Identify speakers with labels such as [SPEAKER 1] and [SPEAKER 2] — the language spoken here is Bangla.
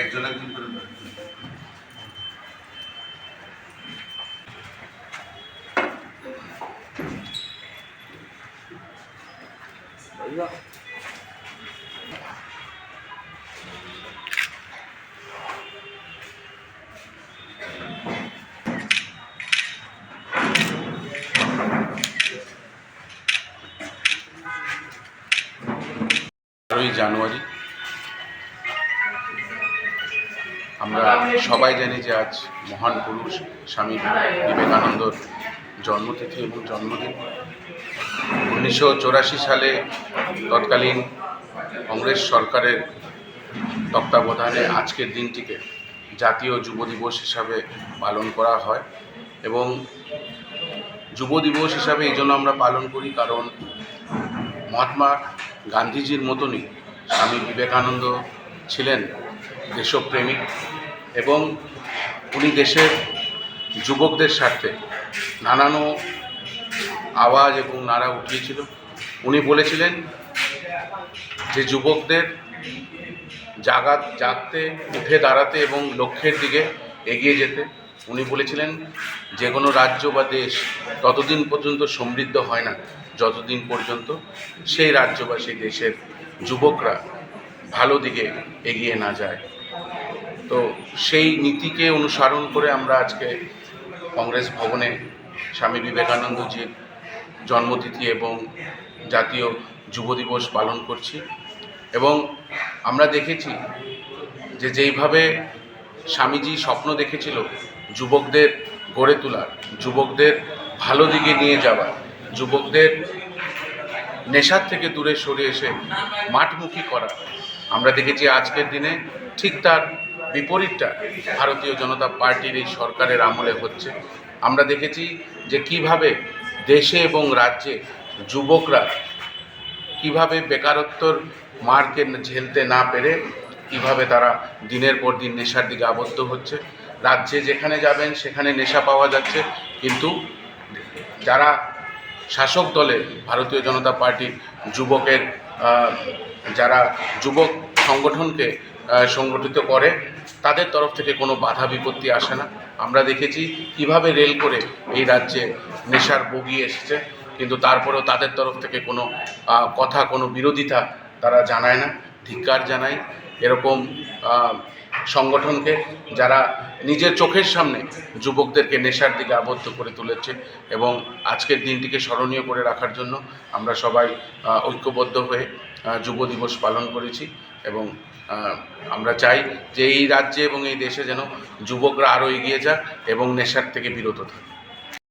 [SPEAKER 1] একজন একজন করে ধরে। তেরোই জানুয়ারি আমরা সবাই জানি যে আজ মহান পুরুষ স্বামী বিবেকানন্দর জন্মতিথি এবং জন্মদিন। উনিশশো সালে তৎকালীন কংগ্রেস সরকারের তত্ত্বাবধানে আজকের দিনটিকে জাতীয় যুব দিবস হিসাবে পালন করা হয় এবং যুব দিবস হিসাবে এই জন্য আমরা পালন করি কারণ মহাত্মা গান্ধীজির মতনই স্বামী বিবেকানন্দ ছিলেন দেশপ্রেমিক এবং উনি দেশের যুবকদের স্বার্থে নানানো আওয়াজ এবং নাড়া উঠিয়েছিল। উনি বলেছিলেন যে যুবকদের জাগা জাগতে, উঠে দাঁড়াতে এবং লক্ষ্যের দিকে এগিয়ে যেতে। উনি বলেছিলেন, যে কোনো রাজ্য বা দেশ ততদিন পর্যন্ত সমৃদ্ধ হয় না, যতদিন পর্যন্ত সেই রাজ্য বা সেই দেশের যুবকরা ভালো দিকে এগিয়ে না যায়। তো সেই নীতিকে অনুসরণ করে আমরা আজকে কংগ্রেস ভবনে স্বামী বিবেকানন্দজির জন্মতিথি এবং জাতীয় যুব দিবস পালন করছি। এবং আমরা দেখেছি যে যেইভাবে স্বামীজি স্বপ্ন দেখেছিল যুবকদের গড়ে তোলার, যুবকদের ভালো দিকে নিয়ে যাওয়া যুবকদের নেশার থেকে দূরে সরে এসে মাঠমুখী করা আমরা দেখেছি আজকের দিনে ঠিক তার বিপরীতটা ভারতীয় জনতা পার্টির এই সরকারের আমলে হচ্ছে। আমরা দেখেছি যে কীভাবে দেশে এবং রাজ্যে যুবকরা কীভাবে বেকারত্বর মারকে ঝেলতে না পেরে কীভাবে তারা দিনের পর দিন নেশার দিকে আবদ্ধ হচ্ছে। রাজ্যে যেখানে যাবেন, সেখানে নেশা পাওয়া যাচ্ছে। কিন্তু যারা শাসক দলে ভারতীয় জনতা পার্টির যুবকের যারা যুবক সংগঠনকে সংগঠিত করে, তাদের তরফ থেকে কোনো বাধা বিপত্তি আসে না। আমরা দেখেছি কীভাবে রেল করে এই রাজ্যে নেশার বগি এসেছে, কিন্তু তারপরেও তাদের তরফ থেকে কোনো কথা, কোনো বিরোধিতা তারা জানায় না, ধিক্কার জানায়। এরকম সংগঠনকে যারা নিজের চোখের সামনে যুবকদেরকে নেশার দিকে আবদ্ধ করে তুলেছে এবং আজকের দিনটিকে স্মরণীয় করে রাখার জন্য আমরা সবাই ঐক্যবদ্ধ হয়ে যুব দিবস পালন করেছি। এবং আমরা চাই যে এই রাজ্যে এবং এই দেশে যেন যুবকরা আরও এগিয়ে যাক এবং নেশার থেকে বিরত থাকে